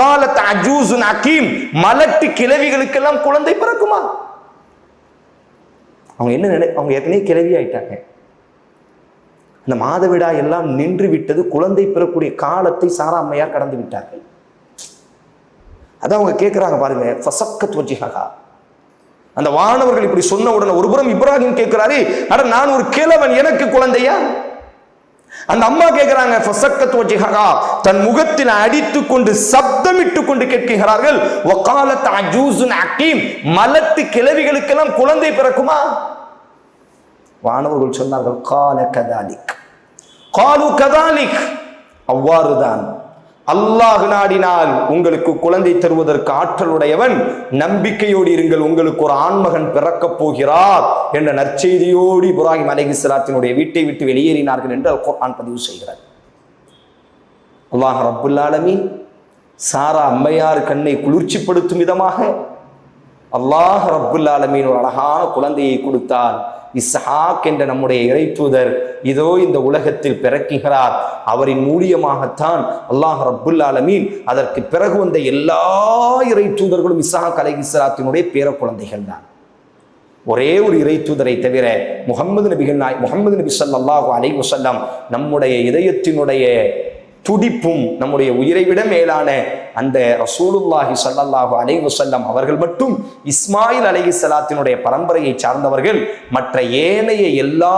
காலத் அஜூசுன் அகீம். மலட்டு கிழவிகளுக்கெல்லாம் குழந்தை பிறக்குமா? அவங்க என்ன நினை அவங்க ஏற்கனவே கிளவி ஆயிட்டாங்க. அந்த மாதவிடா எல்லாம் நின்று விட்டது குழந்தை பெறக்கூடிய காலத்தை சாரா அம்மையார் கடந்து விட்டார்கள். அதான் அவங்க கேட்குறாங்க பாருங்க ஃபசக்கத் வஜிஹா அந்த வானவர்கள் இப்படி சொன்ன உடனே ஒருபுறம் இப்ராஹிம் கேட்கிறாரு அட நான் ஒரு கிழவன் எனக்கு குழந்தையா? அந்த அம்மா கேட்கிறாங்க ஃபசக்கத் வஜிஹா தன் முகத்தில் அடித்து கொண்டு சப்தமிட்டு கொண்டு கேட்கிறார்கள் வக்காலத் அஜூசுன் அக்கீம் மலத்து கிளவிகளுக்கெல்லாம் குழந்தை பிறக்குமா? வானவர்கள் சொன்னார்கள் கால கதாலிக். காலு கதாலிக். அவ்வாறுதான். அல்லாஹ் நாடினால் உங்களுக்கு குழந்தை தருவதற்கு ஆற்றலுடையவன். நம்பிக்கையோடு இருங்கள் உங்களுக்கு ஒரு ஆண்மகன் பிறக்கப் போகிறார் என்ற நற்செய்தியோடு இப்ராஹிம் அலைஹிஸ்ஸலாத்தினுடைய வீட்டை விட்டு வெளியேறினார்கள் என்று அல் குர்ஆன் பதிவு செய்கிறார் அல்லாஹ் ரப்புல் சாரா அம்மையார் கண்ணை குளிர்ச்சிப்படுத்தும் விதமாக அல்லாஹ் ரப்புல் ஆலமீன் ஒரு அழகான குழந்தையை கொடுத்தார். இஸ்ஹாக் என்ற நம்முடைய இறைத்தூதர் இதோ இந்த உலகத்தில் பிறக்குகிறார். அவரின் மூலியமாகத்தான் அல்லாஹ் ரப்புல் ஆலமீன் அதற்கு பிறகு வந்த எல்லா இறைத்தூதர்களும் தூதர்களும் அலை இஸ்லாத்தினுடைய பேர குழந்தைகள் தான். ஒரே ஒரு இறை தூதரை தவிர முகமது நபிகள் நாய் முகமது நபி சல்லாஹூ அலை வசல்லாம் நம்முடைய இதயத்தினுடைய துடிப்பும் நம்முடைய உயிரை விட மேலான அந்த ரசூலுல்லாஹி சல்லாஹு அலைவசல்லம் அவர்கள் மட்டும் இஸ்மாயில் அலைஹி ஸலாத்தினுடைய பரம்பரையை சார்ந்தவர்கள் மற்ற ஏனைய எல்லா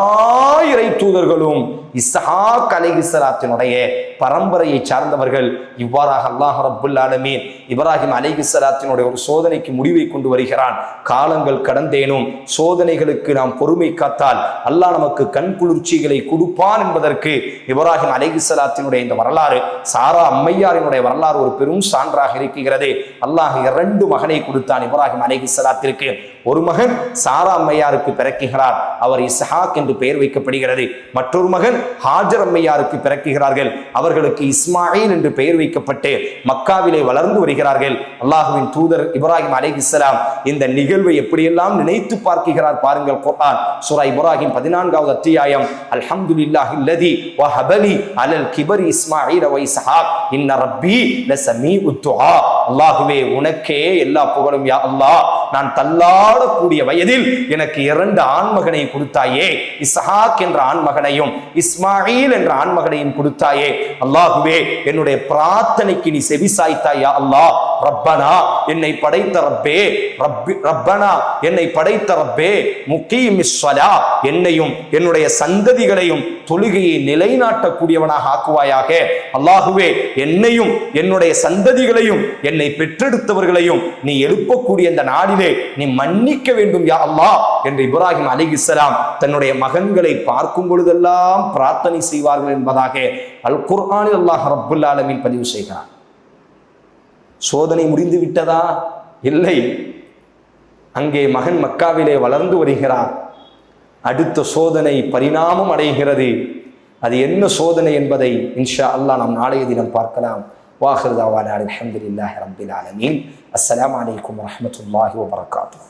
இறை தூதர்களும் இஸ்ஹாக் அலைஹிஸ்லாத்தினுடைய பரம்பரையை சார்ந்தவர்கள் இவ்வாறாக அல்லாஹ் ரபுல் ஆலமீன் இப்ராஹிம் அலைஹிஸ்லாத்தினுடைய ஒரு சோதனைக்கு முடிவை கொண்டு வருகிறான். காலங்கள் கடந்தேனும் சோதனைகளுக்கு நாம் பொறுமை காத்தால் அல்லாஹ் நமக்கு கண் குளிர்ச்சிகளை கொடுப்பான் என்பதற்கு இப்ராஹிம் அலைஹிஸ்லாத்தினுடைய இந்த வரலாறு சாரா அம்மையாரினுடைய வரலாறு ஒரு பெரும் சான்றாக இருக்கிறது. அல்லாஹ் இரண்டு மகனை கொடுத்தான் இப்ராஹிம் அலைஹிஸ்லாத்திற்கு ஒரு மகன் சாரா அம்மையாருக்கு பிறக்குகிறார். அவர் இஸ்ஹாக் என்று பெயர் வைக்கப்படுகிறது. மற்றொரு மகன் ஹாஜர் அம்மையாருக்கு பிறக்குகிறார்கள். அவர்களுக்கு இஸ்மாயில் என்று பெயர் வைக்கப்பட்டு மக்காவிலே வளர்ந்து வருகிறார்கள். அல்லாஹுவின் தூதர் இப்ராஹிம் அலைஹிஸ்ஸலாம் இந்த நிகழ்வை எப்படியெல்லாம் நினைத்து பார்க்கிறார் பாருங்கள் குர்ஆன். சூரா இப்ராஹிம் பதினான்காவது அத்தியாயம். அல்ஹம்துலில்லாஹி அல்லதி வஹபலி அலல் கிபர் இஸ்மாயில் வ இஸ்ஹாக். இன்ன ரப்பி லசமீ துஆ. அல்லாஹுவே உனக்கே எல்லா புகழும் யா அல்லாஹ். நான் தள்ளாடக்கூடிய வயதில் எனக்கு இரண்டு ஆண்மகனை கொடுத்தாயே இஸ்ஹாக் என்ற ஆண்மகனையும் இஸ்மாயில் என்ற ஆண்மகனையும் கொடுத்தாயே. அல்லாஹுவே என்னுடைய பிரார்த்தனைக்கு நீ செவி சாய்த்தாயா அல்லாஹ். ரப்பனா என்னை படைத்த ரப்பே ரப்பி ரப்பனா என்னை படைத்த ரப்பே முக்கீம் என்னையும் என்னுடைய சந்ததிகளையும் தொழுகையை நிலைநாட்டக்கூடியவனாக ஆக்குவாயாக. அல்லாஹுவே என்னையும் என்னுடைய சந்ததிகளையும் என்னை பெற்றெடுத்தவர்களையும் நீ எழுப்பக்கூடிய இந்த நாடிலே நீ மன்னிக்க வேண்டும் யா அல்லாஹ் என்று இப்ராஹிம் அலிகிஸ்லாம் தன்னுடைய மகன்களை பார்க்கும் பொழுதெல்லாம் பிரார்த்தனை செய்வார்கள் என்பதாக அல் குர்ஆனில் அல்லாஹ் ரப்புல் பதிவு செய்கிறார் சோதனை முடிந்து விட்டதா? இல்லை. அங்கே மகன் மக்காவிலே வளர்ந்து வருகிறார். அடுத்த சோதனை பரிணாமம் அடைகிறது. அது என்ன சோதனை என்பதை இன்ஷா அல்லாஹ் நாம் நாளைய தினம் பார்க்கலாம். வாஹிர் தாவான அல்ஹம்துலில்லாஹி ரப்பில் ஆலமீன். அஸ்ஸலாமு அலைக்கும் வரஹ்மத்துல்லாஹி வபரகாத்துஹு.